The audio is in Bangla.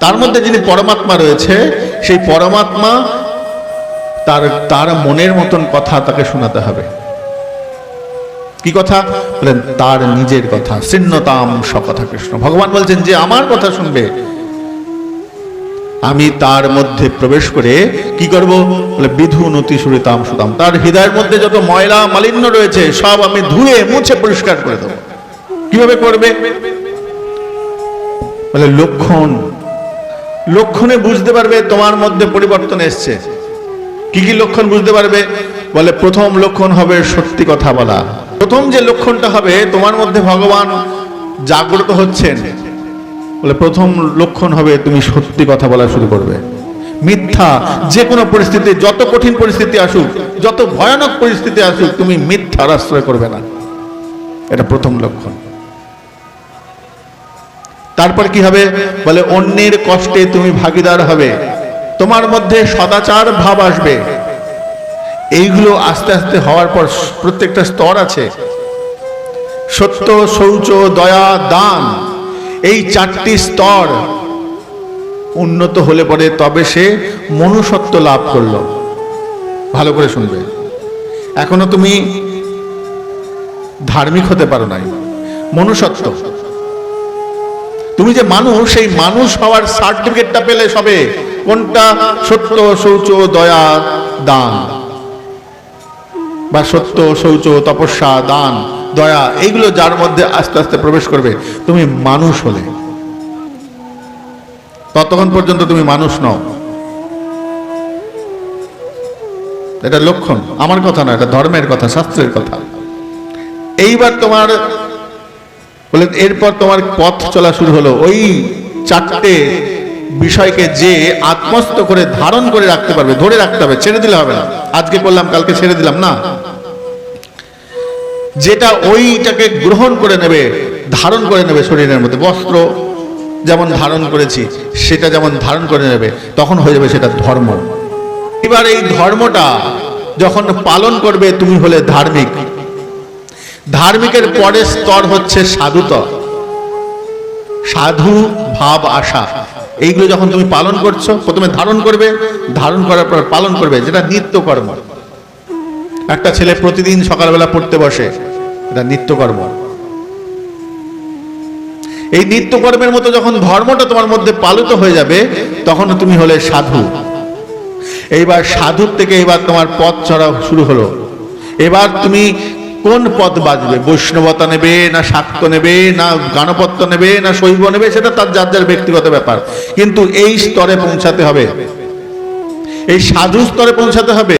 তার মধ্যে যিনি পরমাত্মা রয়েছে, সেই পরমাত্মা তার তার মনের মতন কথা তাকে শোনাতে হবে। কি কথা? বলেন, তার নিজের কথা শৃণ্যতাম সকথা কৃষ্ণ। ভগবান বলছেন যে, আমার কথা শুনবে। আমি তার মধ্যে প্রবেশ করে কি করব? বলে বিধু নতি সুরিতাম সুতাম। তার হৃদয়ের মধ্যে যত ময়লা মালিন্য রয়েছে, সব আমি ধুয়ে, মুছে, পরিষ্কার করে দেবো। কীভাবে করবে? বলে, লক্ষণ লক্ষণে বুঝতে পারবে তোমার মধ্যে পরিবর্তন এসছে। কি কি লক্ষণ বুঝতে পারবে? বলে প্রথম লক্ষণ হবে সত্যি কথা বলা। প্রথম যে লক্ষণটা হবে, তোমার মধ্যে ভগবান জাগ্রত হচ্ছেন। বলে প্রথম লক্ষণ হবে, তুমি সত্যি কথা বলা শুরু করবে। মিথ্যা যে কোনো পরিস্থিতি, যত কঠিন পরিস্থিতি আসুক, যত ভয়ানক পরিস্থিতি আসুক, তুমি মিথ্যার আশ্রয় করবে না। এটা প্রথম লক্ষণ। তারপর কি হবে? বলে, অন্যের কষ্টে তুমি ভাগিদার হবে। তোমার মধ্যে সদাচার ভাব আসবে। এইগুলো আস্তে আস্তে হওয়ার পর প্রত্যেকটা স্তর আছে। সত্য শৌচ দয়া, দান, এই চারটি স্তর উন্নত হলে পরে তবে সে মনুষ্যত্ব লাভ করল। ভালো করে শুনবে। এখনও তুমি ধার্মিক হতে পারো নাই। মনুষ্যত্ব। তুমি যে মানুষ, সেই মানুষ হওয়ার সার্টিফিকেটটা পেলে সবে। কোনটা সত্য, শৌচ, দয়া, দান? বা সত্য, শৌচ, তপস্যা, দান, দয়া, এইগুলো যার মধ্যে আস্তে আস্তে প্রবেশ করবে, তুমি মানুষ হলে। ততক্ষণ পর্যন্ত তুমি মানুষ নও। এটা লক্ষণ। আমার কথা না এটা ধর্মের কথা, শাস্ত্রের কথা। এইবার তোমার বলে, এরপর তোমার পথ চলা শুরু হলো। ওই চারটে বিষয়কে যে আত্মস্থ করে ধারণ করে রাখতে পারবে, ধরে রাখতে হবে, ছেড়ে দিলে হবে না। আজকে করলাম কালকে ছেড়ে দিলাম না। যেটা ওইটাকে গ্রহণ করে নেবে, ধারণ করে নেবে শরীরের মধ্যে, বস্ত্র যেমন ধারণ করেছি, সেটা যেমন ধারণ করে নেবে, তখন হয়ে যাবে সেটা ধর্ম। এবার এই ধর্মটা যখন পালন করবে, তুমি হলে ধার্মিক। ধার্মিকের পরের স্তর হচ্ছে সাধুতর সাধু, ভাব, আশা। এইগুলো যখন তুমি পালন করছ, প্রথমে ধারণ করবে, ধারণ করার পর পালন করবে, যেটা নিত্যকর্ম। একটা ছেলে প্রতিদিন সকালবেলা পড়তে বসে, এটা নিত্যকর্ম। এই নিত্যকর্মের মতো যখন ধর্মটা তোমার মধ্যে পালিত হয়ে যাবে, তখন তুমি হলে সাধু। এইবার সাধুর থেকে এবার তোমার পথ চড়া শুরু হলো। এবার তুমি কোন পদ বাজবে? বৈষ্ণবতা নেবে না শাক্ত নেবে, না গানপত্য নেবে, না শৈব নেবে, সেটা তার যার যার ব্যক্তিগত ব্যাপার। কিন্তু এই স্তরে পৌঁছাতে হবে। এই সাধু স্তরে পৌঁছাতে হবে।